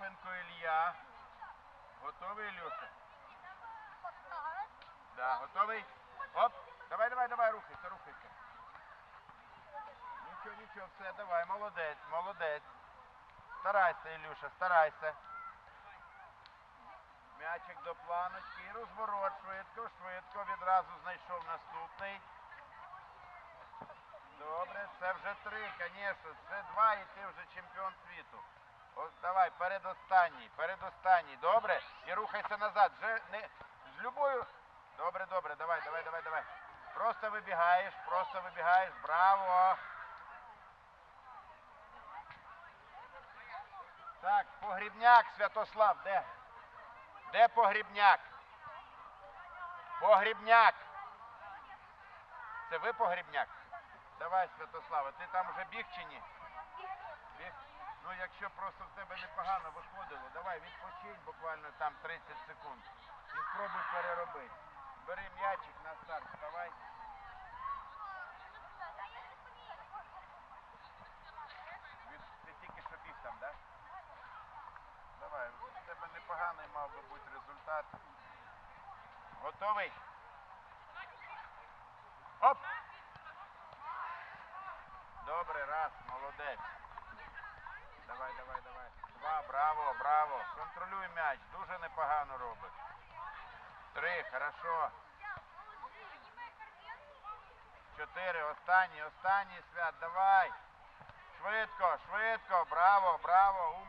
Тихопенко Ілля. Готовий, Ілюша? Да, готовий? Оп, давай, давай, давай, рухайся, рухайся. Нічого, нічого, все, давай, молодець, молодець. Старайся, Ілюша, старайся. М'ячик до планочки розворот швидко, швидко. Відразу знайшов наступний. Добре, це вже три, звісно. Це два і ти вже чемпіон світу. Ось давай, передостанній, передостанній. Добре? І рухайся назад. Вже не з любою. Добре, добре, давай, давай, давай, давай. Просто вибігаєш, просто вибігаєш. Браво! Так, погрібняк, Святослав, де? Де погрібняк? Погрібняк. Це ви погрібняк? Давай, Святослава, ти там вже біг чи ні? Ну, якщо просто в тебе непогано виходило, давай відпочинь буквально там 30 секунд. І спробуй переробити. Бери м'ячик на старт, давай. Ти тільки що біг там, так? Да? Давай, в тебе непоганий мав би бути результат. Готовий? Оп! Добре, раз, молодець. Давай, давай, давай. Два, браво, браво. Контролюй м'яч, дуже непогано робиш. Три, хорошо. Чотири, останній, останній свят, давай. Швидко, швидко, браво, браво.